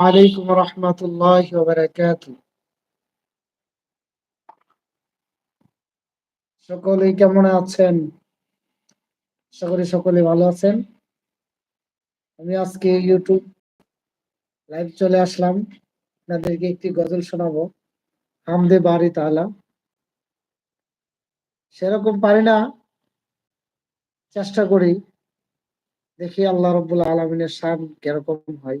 আলাইকুম রহমতুল্লাহ কেমন আছেন? সকলে সকলে ভালো আছেন? আমি আজকে ইউটিউব লাইভ চলে আসলাম। আপনাদেরকে একটি গজল শোনাবো। হামদে বাড়ি তাহলে সেরকম পারি না। চেষ্টা করি। দেখি আল্লাহ রব্বুল আলমিনের সান কীরকম হয়।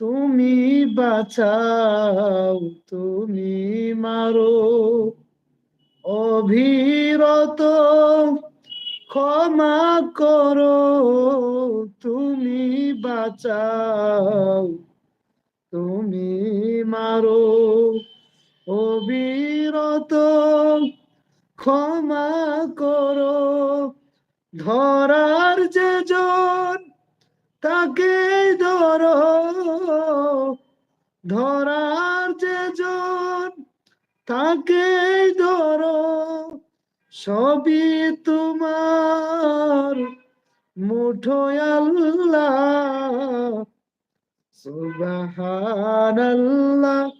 তুমি বাঁচাও তুমি মারো অভিরত ক্ষমা করো তুমি বাঁচাও তুমি মারো অবিরত ক্ষমা করো। ধরার যে জন তাকে ধরো। ধরার যে জন তাকে ধরো। সবই তোমার মুঠোয় আল্লাহ। সুবহানাল্লাহ।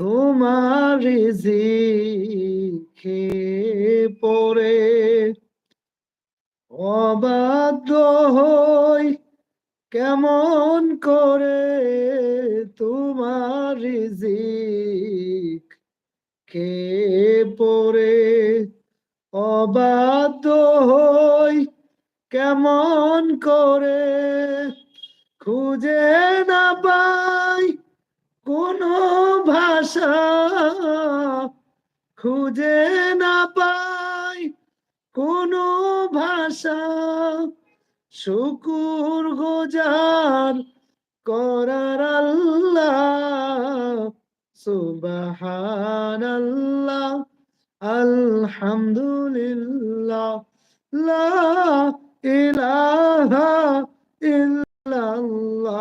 তোমার রিজিকে পড়ে অবাধ্য হই কেমন করে তোমার রিজিক কে পড়ে অবাধ্য হই কেমন করে খুঁজে না পাই কোনো ভাষা খুঁজে না পাই কোনো ভাষা। শুকুর গোজার করার আল্লাহ সুবাহান আল্লাহ আলহামদুলিল্লাহ, লা ইলাহা ইল্লাল্লাহ,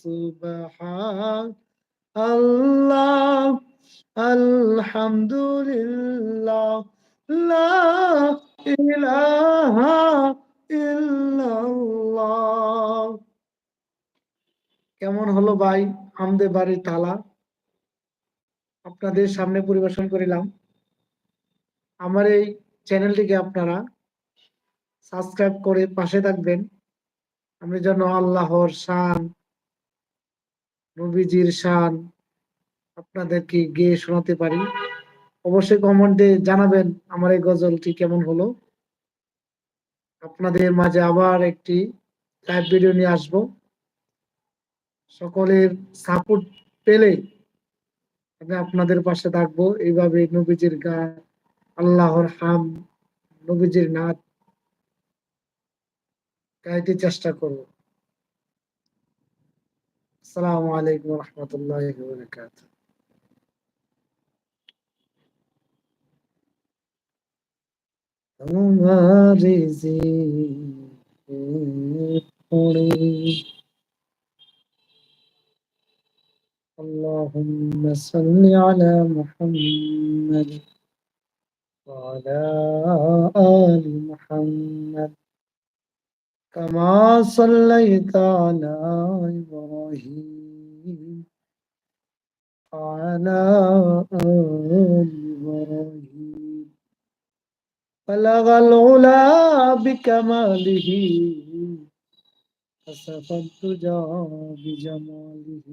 সুবহান আল্লাহ, আলহামদুলিল্লাহ কেমন হলো ভাই আমদে বাড়ির তালা আপনাদের সামনে পরিবেশন করিলাম। আমার এই চ্যানেলটিকে আপনারা সাবস্ক্রাইব করে পাশে থাকবেন। আমি যেন আল্লাহর শান নবীজির শান আপনাদেরকে গিয়ে শোনাতে পারি? অবশ্যই কমেন্টে জানাবেন আমার এই গজলটি কেমন হলো। আপনাদের মাঝে আবার একটি লাইভ ভিডিও নিয়ে আসব। সকলের সাপোর্ট পেলে আমি আপনাদের পাশে থাকব। এইভাবে নবীজির গান, আল্লাহর হাম, নবীজির নাচ গাইতে চেষ্টা করব। আসসালামু আলাইকুম রহমতুল্লাহ বারাকাতুহু তোমার পড়ে اللهم صل على محمد وعلى آل محمد كما صليت على إبراهيم وعلى آل إبراهيم. بلغ العلا بكماله. كشف الدجى بجماله.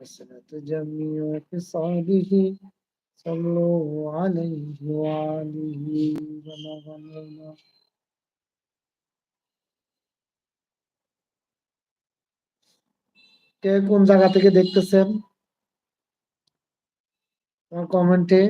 حسنت جميع خصاله. صلوا عليه وآله. بلغ العلا কে কোন জায়গা থেকে দেখতেছেন? আমার কমেন্টে